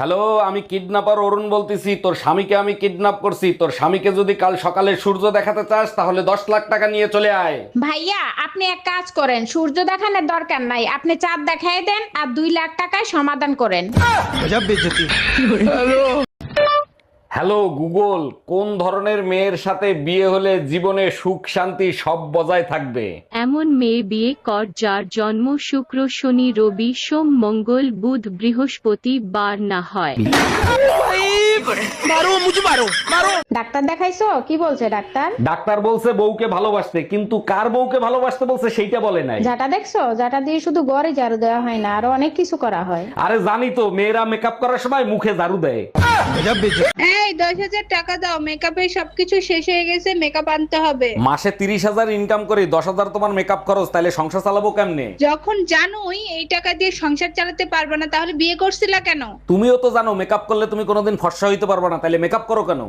Hello আমি kidnapper Arun বলতেছি। তোর স্বামীকে আমি কিডন্যাপ করছি। তোর স্বামীকে যদি কাল সকালে সূর্য দেখাতে চাস তাহলে দশ লাখ টাকা নিয়ে চলে আয়। ভাইয়া আপনি এক কাজ করেন। সূর্য দেখানোর দরকার নাই। আপনি চাঁদ দেখাই দেন আর দুই লাখ টাকায় সমাধান করেন। হ্যালো গুগল কোন ধরনের মেয়ের সাথে বিয়ে হলে জীবনে সুখ শান্তি সব বজায় থাকবে? এমন মেয়ে বিয়ে কর যার জন্ম শুক্র শনি রবি সোম মঙ্গল বুধ বৃহস্পতি বার না হয়। ডাক্তার দেখাইছো? কি বলছে ডাক্তার? ডাক্তার বলছে বউকে ভালোবাসতে কিন্তু কার বউকে ভালোবাসতে বলছে সেইটা বলে নাই। যাটা দেখছ? যাটা দিয়ে শুধু গড়ে ঝাড়ু দেওয়া হয় না আরও অনেক কিছু করা হয়। আরে জানি তো মেয়েরা মেকআপ করার সময় মুখে ঝাড়ু দেয়। এই দশ হাজার টাকা দাও। মেকআপে সবকিছু শেষ হয়ে গেছে মেকআপ আনতে হবে। মাসে তিরিশ হাজার ইনকাম করি দশ হাজার তোমার মেকআপ খরচ তাহলে সংসার চালাবো কেমনে? যখন জানোই এই টাকা দিয়ে সংসার চালাতে পারবে না তাহলে বিয়ে করছিলা কেন? তুমিও তো জানো মেকআপ করলে তুমি কোনোদিন ফর্সা হইতে পারবে না তাহলে মেকআপ করো কেন?